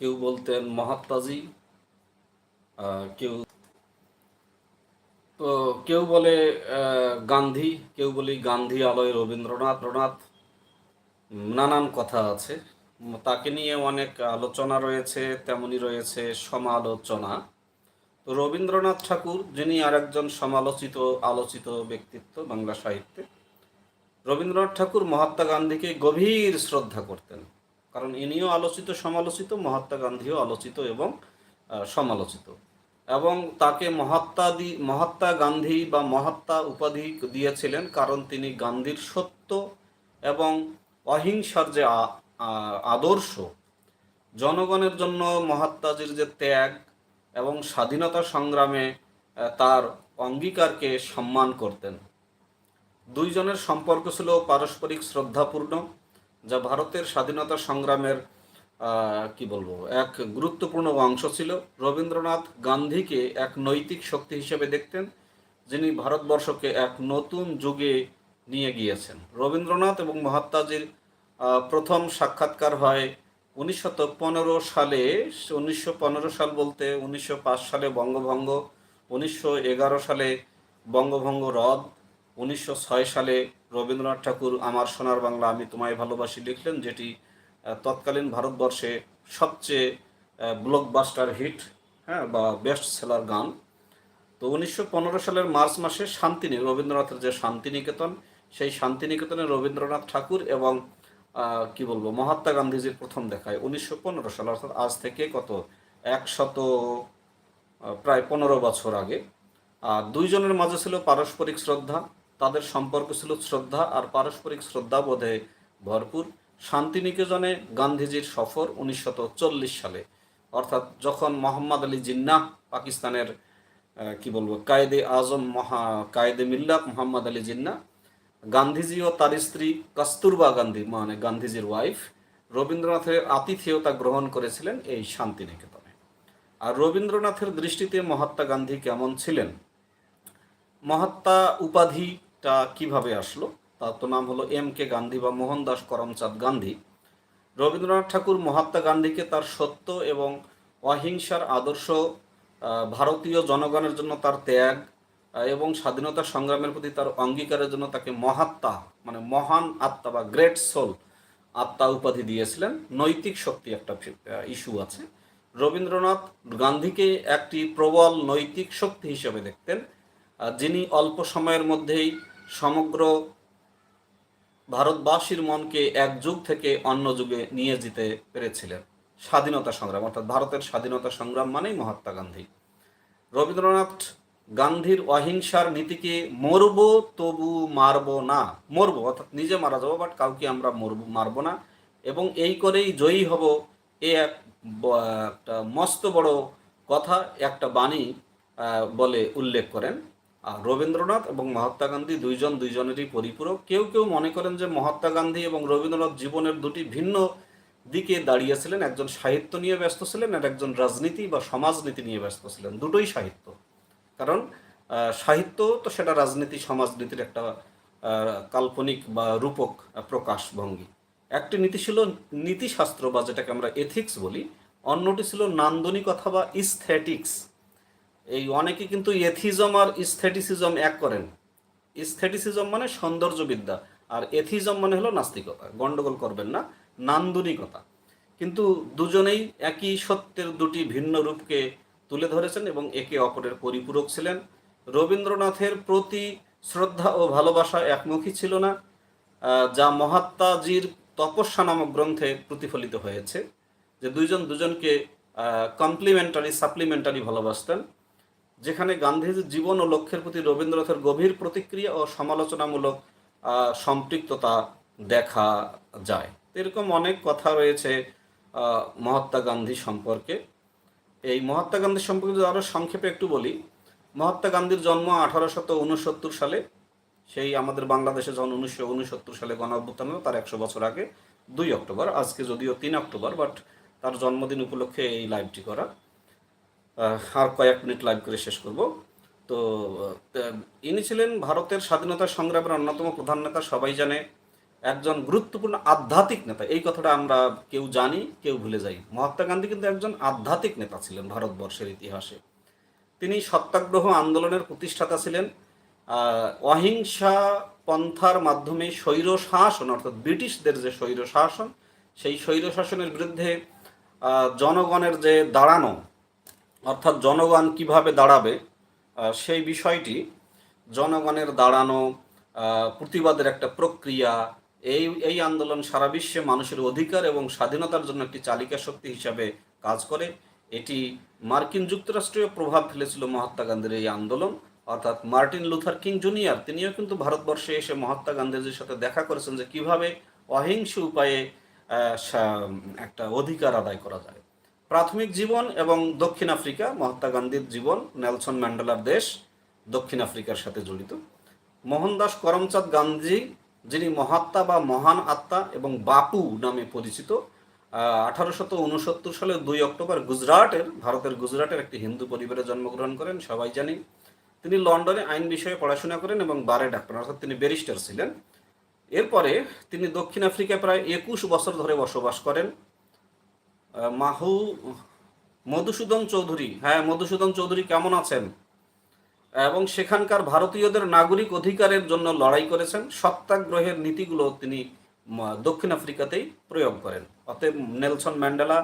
কেউ বলতেন মহাত্মাজি কেউ, তো কেউ বলে গান্ধী, কেউ বলি গান্ধী আলয় রবীন্দ্রনাথ রনাথ নানান কথা আছে। তাকে নিয়ে অনেক আলোচনা রয়েছে, তেমনি রয়েছে সমালোচনা। তো রবীন্দ্রনাথ ঠাকুর, যিনি আরেকজন সমালোচিত, আলোচিত ব্যক্তিত্ব বাংলা সাহিত্যে, রবীন্দ্রনাথ ঠাকুর মহাত্মা গান্ধীকে গভীর শ্রদ্ধা করতেন। কারণ ইনিও আলোচিত, সমালোচিত, মহাত্মা গান্ধীও আলোচিত এবং সমালোচিত। এবং তাকে মহাত্মা দি, মহাত্মা গান্ধী বা মহাত্মা উপাধি দিয়েছিলেন কারণ তিনি গান্ধীর সত্য এবং অহিংসার যে আদর্শ, জনগণের জন্য মহাত্মাজির যে ত্যাগ এবং স্বাধীনতা সংগ্রামে তার অঙ্গীকারকে সম্মান করতেন। দুইজনের সম্পর্ক ছিল পারস্পরিক শ্রদ্ধাপূর্ণ। যা ভারতের স্বাধীনতা সংগ্রামের কি বলব, এক গুরুত্বপূর্ণ অংশ ছিল। রবীন্দ্রনাথ গান্ধীকে এক নৈতিক শক্তি হিসেবে দেখতেন, যিনি ভারতবর্ষকে এক নতুন যুগে নিয়ে গিয়েছেন। রবীন্দ্রনাথ এবং মহাত্মাজির প্রথম সাক্ষাৎকার হয় উনিশশো পনেরো সালে, উনিশশো পনেরো সাল বলতে উনিশশো পাঁচ সালে বঙ্গভঙ্গ, উনিশশো এগারো সালে বঙ্গভঙ্গ রদ, উনিশশো সালে রবীন্দ্রনাথ ঠাকুর, আমার সোনার বাংলা, আমি তোমায় ভালোবাসি, লিখলেন যেটি তৎকালীন ভারতবর্ষে সবচেয়ে ব্লকবাস্টার হিট হ্যাঁ বা বেস্ট সেলার গান। তো উনিশশো পনেরো সালের মার্চ মাসে শান্তিনি, রবীন্দ্রনাথের যে শান্তিনিকেতন, সেই শান্তিনিকেতনে রবীন্দ্রনাথ ঠাকুর এবং কি বলব, মহাত্মা গান্ধীজির প্রথম দেখায়। উনিশশো পনেরো সাল, অর্থাৎ আজ থেকে কত একশত প্রায় পনেরো বছর আগে। আর দুইজনের মাঝে ছিল পারস্পরিক শ্রদ্ধা তাদের সম্পর্ক ছিল শ্রদ্ধা আর পারস্পরিক শ্রদ্ধাবোধে ভরপুর। শান্তিনিকেতনে গান্ধীজির সফর উনিশশো চল্লিশ সালে। অর্থাৎ যখন মোহাম্মদ আলী জিন্নাহ পাকিস্তানের কি বলব, কায়েদে আজম মহা, কায়েদে মিল্লাত মোহাম্মদ আলী জিন্না গান্ধীজি ও তার স্ত্রী কস্তুরবা গান্ধী মানে গান্ধীজির ওয়াইফ রবীন্দ্রনাথের আতিথেয়তা গ্রহণ করেছিলেন এই শান্তিনিকেতনে। আর রবীন্দ্রনাথের দৃষ্টিতে মহাত্মা গান্ধী কেমন ছিলেন? মহাত্মা উপাধিটা কীভাবে আসলো? তার তো নাম হলো এম কে গান্ধী বা মোহনদাস করমচাঁদ গান্ধী। রবীন্দ্রনাথ ঠাকুর মহাত্মা গান্ধীকে তার সত্য এবং অহিংসার আদর্শ ভারতীয় জনগণের জন্য তার ত্যাগ এবং স্বাধীনতা সংগ্রামের প্রতি তার অঙ্গীকারের জন্য তাকে মহাত্মা মানে মহান আত্মা বা গ্রেট সোল আত্মা উপাধি দিয়েছিলেন। নৈতিক শক্তি একটা ইস্যু আছে। রবীন্দ্রনাথ গান্ধীকে একটি প্রবল নৈতিক শক্তি হিসেবে দেখতেন যিনি অল্প সময়ের মধ্যেই সমগ্র ভারতবাসীর মনকে এক যুগ থেকে অন্য যুগে নিয়ে যেতে পেরেছিলেন। স্বাধীনতা সংগ্রাম, অর্থাৎ ভারতের স্বাধীনতা সংগ্রাম মানেই মহাত্মা গান্ধী। রবীন্দ্রনাথ গান্ধীর অহিংসার নীতিকে মরব তবু মারব না, মরব, অর্থাৎ নিজে মারা যাব বাট কাউকে আমরা মরব, মারব না। এবং এই করেই জয়ী হব এ এক একটা মস্ত বড় কথা, একটা বাণী বলে উল্লেখ করেন। রবীন্দ্রনাথ এবং মহাত্মা গান্ধী দুইজন দুইজনেরই পরিপূরক। কেউ কেউ মনে করেন যে মহাত্মা গান্ধী এবং রবীন্দ্রনাথ জীবনের দুটি ভিন্ন দিকে দাঁড়িয়েছিলেন। একজন সাহিত্য নিয়ে ব্যস্ত ছিলেন আর একজন রাজনীতি বা সমাজনীতি নিয়ে ব্যস্ত ছিলেন। দুটোই সাহিত্য। কারণ সাহিত্য তো সেটা রাজনীতি সমাজনীতির একটা কাল্পনিক বা রূপক আহ, প্রকাশভঙ্গি। একটি নীতি ছিল নীতিশাস্ত্র বা যেটাকে আমরা এথিক্স বলি। অন্যটি ছিল নান্দনিকতা বা ইস্থেটিক্স এই অনেকে কিন্তু এথিজম আর ইস্থেটিসিজম এক করেন। ইস্থেটিসিজম মানে সৌন্দর্যবিদ্যা আর এথিজম মানে হলো নাস্তিকতা, গন্ডগোল করবেন না, নান্দনিকতা। কিন্তু দুজনেই একই সত্যের দুটি ভিন্ন রূপকে তুলে ধরেছেন এবং একে অপরের পরিপূরক ছিলেন। রবীন্দ্রনাথের প্রতি শ্রদ্ধা ও ভালোবাসা একমুখী ছিল না যা মহাত্মাজির তপস্যা নামক গ্রন্থে প্রতিফলিত হয়েছে, যে দুইজন দুজনকে কমপ্লিমেন্টারি সাপ্লিমেন্টারি ভালোবাসতেন। যেখানে গান্ধীজির জীবন ও লক্ষ্যের প্রতি রবীন্দ্রনাথের গভীর প্রতিক্রিয়া ও সমালোচনামূলক সম্পৃক্ততা দেখা যায়। এরকম অনেক কথা রয়েছে মহাত্মা গান্ধী সম্পর্কে। এই মহাত্মা গান্ধী সম্পর্কে যদি আরও সংক্ষেপে একটু বলি, মহাত্মা গান্ধীর জন্ম আঠারোশত উনসত্তর সালে, সেই আমাদের বাংলাদেশে যখন উনিশশো উনসত্তর সালে গণ অভ্যুত্থান তার একশো বছর আগে, দুই অক্টোবর, আজকে যদিও তিন অক্টোবর বাট তার জন্মদিন উপলক্ষে এই লাইভটি করা। আর কয়েক মিনিট লাইভ করে শেষ করব। তো ইনি ছিলেন ভারতের স্বাধীনতা সংগ্রামের অন্যতম প্রধান নেতা, সবাই জানে। একজন গুরুত্বপূর্ণ আধ্যাত্মিক নেতা। এই কথাটা আমরা কেউ জানি, কেউ ভুলে যাই। মহাত্মা গান্ধী কিন্তু একজন আধ্যাত্মিক নেতা ছিলেন ভারতবর্ষের ইতিহাসে। তিনি সত্যাগ্রহ আন্দোলনের প্রতিষ্ঠাতা ছিলেন। অহিংসা পন্থার মাধ্যমে স্বৈর শাসন, অর্থাৎ ব্রিটিশদের যে স্বৈর শাসন, সেই স্বৈর শাসনের বিরুদ্ধে জনগণের যে দাঁড়ানো অর্থাৎ জনগণ কীভাবে দাঁড়াবে সেই বিষয়টি জনগণের দাঁড়ানো প্রতিবাদের একটা প্রক্রিয়া, এই এই আন্দোলন সারা বিশ্বে মানুষের অধিকার এবং স্বাধীনতার জন্য একটি চালিকা শক্তি হিসাবে কাজ করে। এটি মার্কিন যুক্তরাষ্ট্রীয় প্রভাব ফেলেছিল মহাত্মা গান্ধীর এই আন্দোলন। অর্থাৎ মার্টিন লুথার কিং জুনিয়র, তিনিও কিন্তু ভারতবর্ষে এসে মহাত্মা গান্ধীজির সাথে দেখা করেছেন যে কীভাবে অহিংস উপায়ে একটা অধিকার আদায় করা যায়। প্রাথমিক জীবন এবং দক্ষিণ আফ্রিকা, মহাত্মা গান্ধীর জীবন, নেলসন ম্যান্ডেলার দেশ, দক্ষিণ আফ্রিকার সাথে জড়িত। মোহনদাস করমচাঁদ গান্ধী, যিনি মহাত্মা বা মহান আত্মা এবং বাপু নামে পরিচিত আঠারোশত উনসত্তর সালে দুই অক্টোবর গুজরাটের, ভারতের গুজরাটের একটি হিন্দু পরিবারে জন্মগ্রহণ করেন, সবাই জানি তিনি লন্ডনে আইন বিষয়ে পড়াশোনা করেন এবং বারে ডাক্তার, অর্থাৎ তিনি ব্যারিস্টার ছিলেন। এরপরে তিনি দক্ষিণ আফ্রিকায় প্রায় একুশ বছর ধরে বসবাস করেন। মাহু, মধুসূদন চৌধুরী। হ্যাঁ মধুসূদন চৌধুরী কেমন আছেন? এবং সেখানকার ভারতীয়দের নাগরিক অধিকারের জন্য লড়াই করেছেন। সত্যাগ্রহের নীতিগুলো তিনি দক্ষিণ আফ্রিকাতেই প্রয়োগ করেন। অতএব নেলসন ম্যান্ডেলা,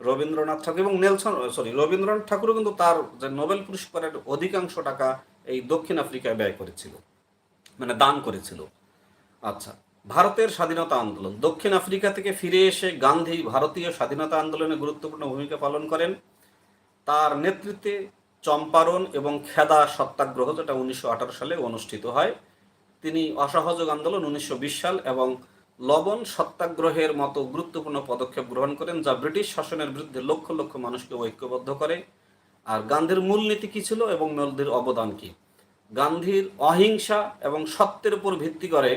রবীন্দ্রনাথ ঠাকুর এবং নেলসন সরি রবীন্দ্রনাথ ঠাকুরও কিন্তু তার যে নোবেল পুরস্কারের অধিকাংশ টাকা এই দক্ষিণ আফ্রিকায় ব্যয় করেছিল। মানে দান করেছিল। আচ্ছা ভারতের স্বাধীনতা আন্দোলন। দক্ষিণ আফ্রিকা থেকে ফিরে এসে গান্ধী ভারতীয় স্বাধীনতা আন্দোলনে গুরুত্বপূর্ণ ভূমিকা পালন করেন। তার নেতৃত্বে চম্পারণ এবং খেদা সত্যাগ্রহ, যেটা উনিশশো আঠারো সালে অনুষ্ঠিত হয়, তিনি অসহযোগ আন্দোলন উনিশশো বিশ সাল এবং লবণ সত্যাগ্রহের মতো গুরুত্বপূর্ণ পদক্ষেপ গ্রহণ করেন, যা ব্রিটিশ শাসনের বিরুদ্ধে লক্ষ লক্ষ মানুষকে ঐক্যবদ্ধ করে। আর গান্ধীর মূলনীতি কী ছিল এবং গান্ধীর অবদান কী? গান্ধীর অহিংসা এবং সত্যের উপর ভিত্তি করে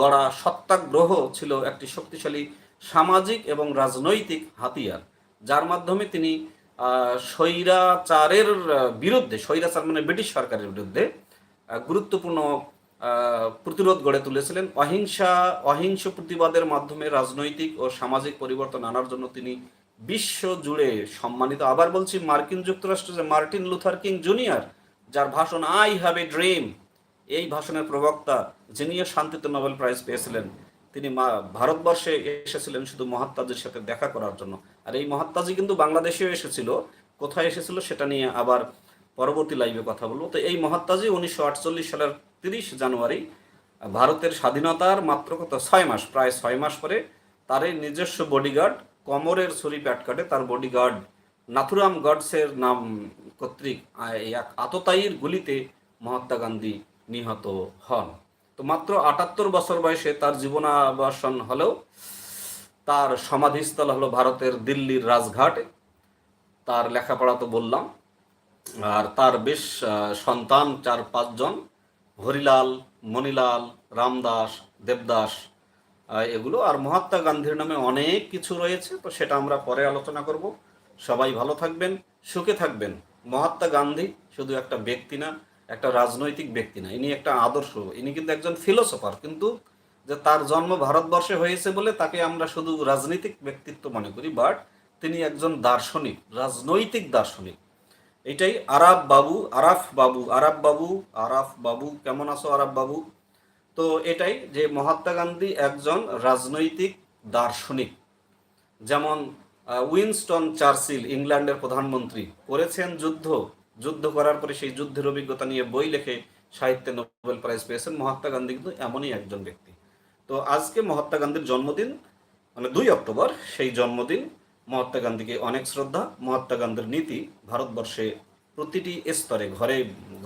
গড়া সত্যাগ্রহ ছিল একটি শক্তিশালী সামাজিক এবং রাজনৈতিক হাতিয়ার। যার মাধ্যমে তিনি স্বৈরাচারের বিরুদ্ধে, স্বৈরাচার মানে ব্রিটিশ সরকারের বিরুদ্ধে গুরুত্বপূর্ণ প্রতিরোধ গড়ে তুলেছিলেন। অহিংসা, অহিংস প্রতিবাদের মাধ্যমে রাজনৈতিক ও সামাজিক পরিবর্তন আনার জন্য তিনি বিশ্ব জুড়ে সম্মানিত। আবার বলছি মার্কিন যুক্তরাষ্ট্র যে মার্টিন লুথার কিং জুনিয়র, যার ভাষণ আই হ্যাভ এ ড্রিম এই ভাষণের প্রবক্তা যিনিও শান্তিতে নোবেল প্রাইজ পেয়েছিলেন, তিনি মা- ভারতবর্ষে এসেছিলেন শুধু মহাত্মাজির সাথে দেখা করার জন্য। আর এই মহাত্মাজি কিন্তু বাংলাদেশেও এসেছিল, কোথায় এসেছিল সেটা নিয়ে আবার পরবর্তী লাইভে কথা বলব। তো এই মহাত্মাজি উনিশশো আটচল্লিশ সালের তিরিশ জানুয়ারি, ভারতের স্বাধীনতার মাত্র কত? ছয় মাস, প্রায় ছয় মাস পরে তার এই নিজস্ব বডিগার্ড কমরের ছুরি প্যাট কাটে, তার বডিগার্ড নাথুরাম গডসের নাম কর্তৃক এক আততায়ীর গুলিতে মহাত্মা গান্ধী নিহত হন। তো মাত্র আটাত্তর বছর বয়সে তার জীবনাবসান হলেও তার সমাধিস্থল হলো ভারতের দিল্লির রাজঘাটে। তার লেখাপড়া তো বললাম। আর তার বেশ সন্তান চার পাঁচজন, হরিলাল, মণিলাল, রামদাস, দেবদাস এগুলো। আর মহাত্মা গান্ধীর নামে অনেক কিছু রয়েছে, তো সেটা আমরা পরে আলোচনা করব। সবাই ভালো থাকবেন, সুখে থাকবেন। মহাত্মা গান্ধী শুধু একটা ব্যক্তি না একটা রাজনৈতিক ব্যক্তি না, ইনি একটা আদর্শ, ইনি কিন্তু একজন ফিলোসফার কিন্তু যে তার জন্ম ভারতবর্ষে হয়েছে বলে তাকে আমরা শুধু রাজনৈতিক ব্যক্তিত্ব মনে করি বাট তিনি একজন দার্শনিক, রাজনৈতিক দার্শনিক। এটাই আরাফ বাবু আরাফ বাবু আরাফ বাবু আরাফ বাবু, কেমন আছো আরাফ বাবু? তো এটাই যে মহাত্মা গান্ধী একজন রাজনৈতিক দার্শনিক। যেমন উইনস্টন চার্চিল, ইংল্যান্ডের প্রধানমন্ত্রী, করেছেন যুদ্ধ। যুদ্ধ করার পরে সেই যুদ্ধের অভিজ্ঞতা নিয়ে বই লেখে সাহিত্যে নোবেল প্রাইজ পেয়েছেন মহাত্মা গান্ধী, কিন্তু এমনই একজন ব্যক্তি। তো আজকে মহাত্মা গান্ধীর জন্মদিন মানে দুই অক্টোবর, সেই জন্মদিন মহাত্মা গান্ধীকে অনেক শ্রদ্ধা। মহাত্মা গান্ধীর নীতি ভারতবর্ষে প্রতিটি স্তরে, ঘরে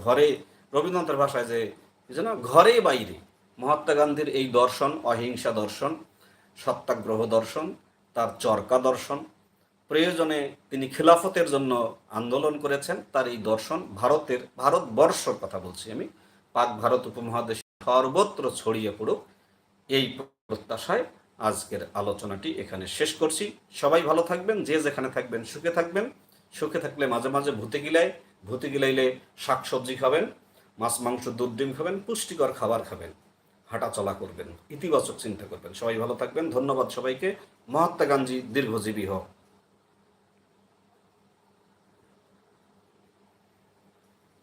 ঘরে, রবীন্দ্রনাথের ভাষায় যে যেন, ঘরে বাইরে, মহাত্মা গান্ধীর এই দর্শন, অহিংসা দর্শন, সত্যাগ্রহ দর্শন, তার চরকা দর্শন প্রয়োজনে তিনি খিলাফতের জন্য আন্দোলন করেছেন। তার এই দর্শন ভারতের ভারতবর্ষর কথা বলছি আমি। পাক ভারত উপমহাদেশে সর্বত্র ছড়িয়ে পড়ুক, এই প্রত্যাশায় আজকের আলোচনাটি এখানে শেষ করছি। সবাই ভালো থাকবেন, যে যেখানে থাকবেন সুখে থাকবেন। সুখে থাকলে মাঝে মাঝে ভূতে গিলায় ভূতে গিলাইলে শাকসবজি খাবেন, মাছ, মাংস, দুধ, ডিম খাবেন, পুষ্টিকর খাবার খাবেন, হাঁটাচলা করবেন, ইতিবাচক চিন্তা করবেন। সবাই ভালো থাকবেন, ধন্যবাদ সবাইকে। মহাত্মা গান্ধী দীর্ঘজীবী হোক।